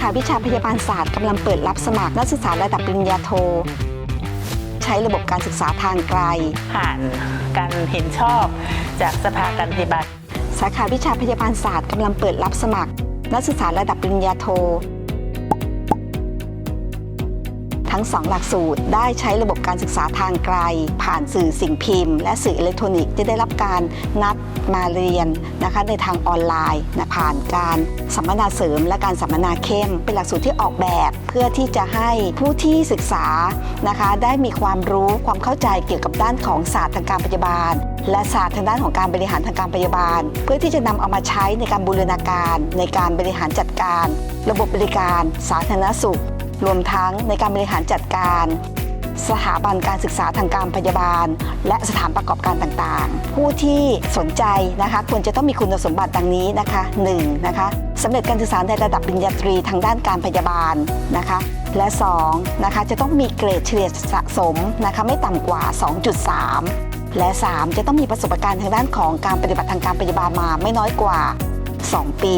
ขาวิชาพยาบาลศาสตร์กำลังเปิดรับสมัครนักศึกษาระดับปริญญาโท ใช้ระบบการศึกษาทางไกล ผ่านการเห็นชอบจากสภาการพยาบาลสาขาวิชาพยาบาลศาสตร์กำลังเปิดรับสมัคร นักศึกษาระดับปริญญาโท ทั้งสองหลักสูตร ได้ใช้ระบบการศึกษาทางไกล ผ่านสื่อสิ่งพิมพ์ และสื่ออิเล็กทรอนิกส์จะได้รับการนัดมาเรียนนะคะในทางออนไลน์นะผ่านการสัมมนาเสริม และการสัมมนาเข้ม เป็นหลักสูตรที่ออกแบบเพื่อที่จะให้ผู้ที่ศึกษานะคะได้มีความรู้ความเข้าใจเกี่ยวกับด้านของศาสตร์ทางการพยาบาล และศาสตร์ทางด้านของการบริหารทางการพยาบาล เพื่อที่จะนำเอามาใช้ในการบูรณาการ ในการบริหารจัดการ ระบบบริการ สาธารณสุข รวมทั้งในการบริหารจัดการ สถาบันการศึกษาทางการพยาบาล และสถานประกอบการต่างๆ ผู้ที่สนใจนะคะควรจะต้องมีคุณสมบัติดังนี้นะคะ 1 นะคะสำเร็จการศึกษาในระดับปริญญาตรีทางด้านการพยาบาลนะคะและ2นะคะจะต้องมีเกรดเฉลี่ยสะสมนะคะไม่ต่ำกว่า 2.3 และ 3 จะต้องมีประสบการณ์ทางด้านของการปฏิบัติทางการพยาบาลมาไม่น้อยกว่า 2 ปี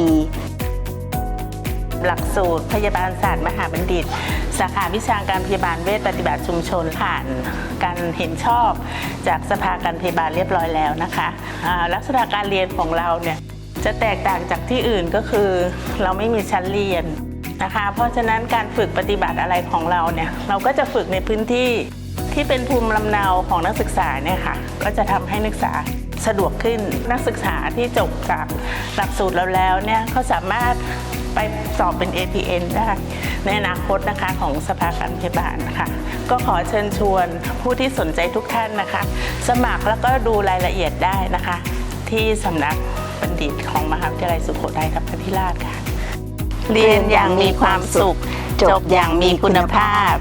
หลักสูตรพยาบาลศาสตร์มหาบัณฑิต สาขาวิชาการพยาบาลเวชปฏิบัติชุมชนผ่านการเห็นชอบจากสภาการพยาบาลเรียบร้อยแล้วนะคะลักษณะการเรียนของเราเนี่ยจะแตกต่างจากที่อื่นก็คือ เราไม่มีชั้นเรียนนะคะ เพราะฉะนั้นการฝึกปฏิบัติอะไรของเราเนี่ยเราก็จะฝึกในพื้นที่ที่เป็นภูมิลำเนาของนักศึกษาเนี่ยค่ะก็จะทำให้นักศึกษา สะดวกขึ้นนักศึกษาที่จบจากหลักสูตรเราแล้วเนี่ยเขาสามารถไปสอบเป็น APN ได้ในอนาคตนะคะของสภาการพยาบาลนะคะก็ขอเชิญชวนผู้ที่สนใจทุกท่านนะคะ สมัครแล้วก็ดูรายละเอียดได้นะคะ ที่สำนักบัณฑิตของมหาวิทยาลัยสุโขทัยธรรมธิราชค่ะ เรียนอย่างมีความสุข จบอย่างมีคุณภาพ